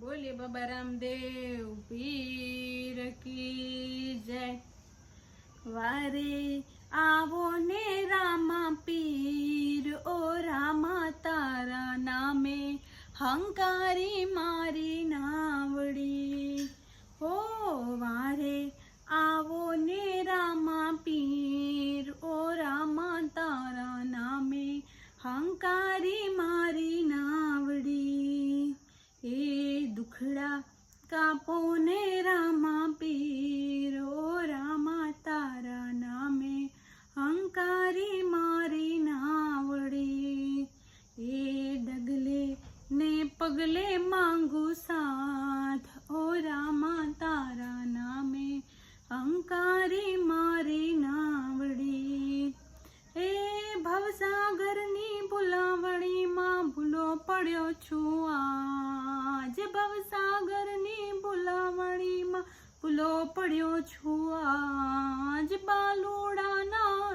બોલીએ, બાબા રામદેવ પીર કી જય. વારે આવો ને રામા પીર, ઓ રામા તારા નામે હંકારી મારી દુખડા કાપો ને રામા પીરો, રામા તારા નામે હંકારી મારી નાવડી. એ ડગલે ને પગલે માંગુ સાથ, ઓ રામા તારા નામે હંકારી મારી નાવડી. એ ભવસાગરની ભૂલાવણીમાં ભૂલો પડ્યો છું આજ ભવસાગરની ભૂલાવણીમાં ભૂલો પડ્યો છું આજ બાલુડાના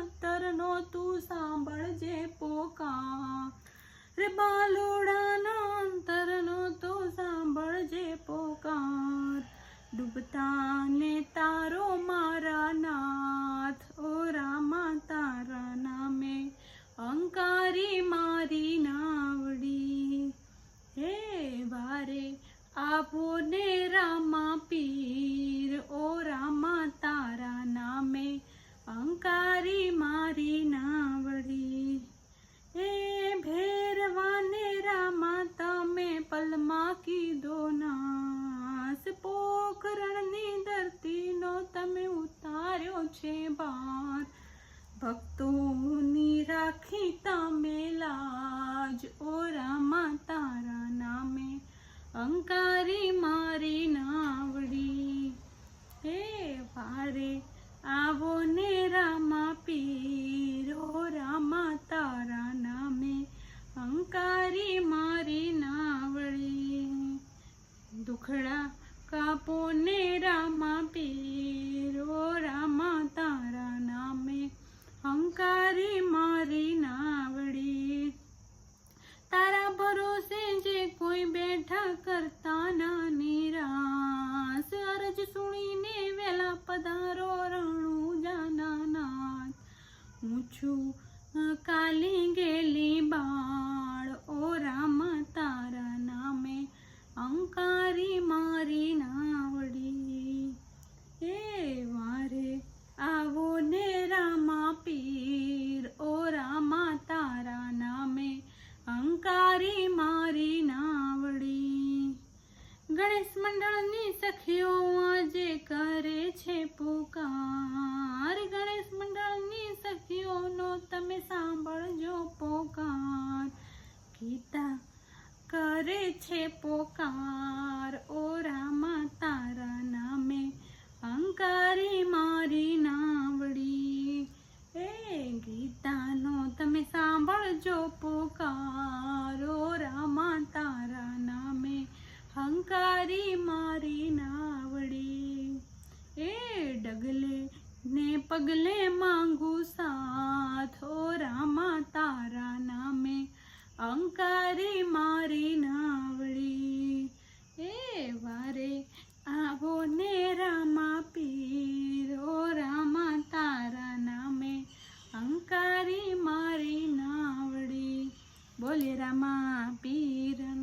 આપો ને રામા પીર, ઓ રામા તારા નામે, અંકારી મારી નાવડી. એ ભેરવાને રામા, તમે પલમાં કીધો નાસ પોખરણની ધરતીનો તમે ઉતાર્યો છે બાર ભક્તોની રાખી તમે લાજ, ઓ રામા તારા નામે અંકારી મારી નાવડી. હે વારે આવો ને રામા પીરો, રામા તારા નામે. અંકારી મારી નાવડી. દુખડા કાપો ને રામા પીરો, રામા તારા નામે. અંકારી મારી તારા ભરોસે જે કોઈ બેઠા કરતા ના નિરાશ. અરજ સુણીને વેલા પધારો રણું જાનાનાથ હું છું કાલી ગેલી બાળ. ઓ રામ, તારા નામે અંકારી મારી નાવડી. ગણેશ મંડળની સખીઓ આજે કરે છે પોકાર. ગણેશ મંડળની સખીઓનો તમે સાંભળજો પોકાર. ગીતા કરે છે પોકાર. ઓ રામા, તારા નામે અંકારી મારી નાવડી. એ ગીતાનો તમે સાંભળજો પોકારો. કરી મારી નાવડી. એ ડગલે ને પગલે માંગુ સાથો. રામા, તારા નામે અંકારી મારી નાવડી. એ વારે આવો ને રામા પીરો. રામા, તારા નામે અંકારી મારી નાવડી. બોલે રામા પીરના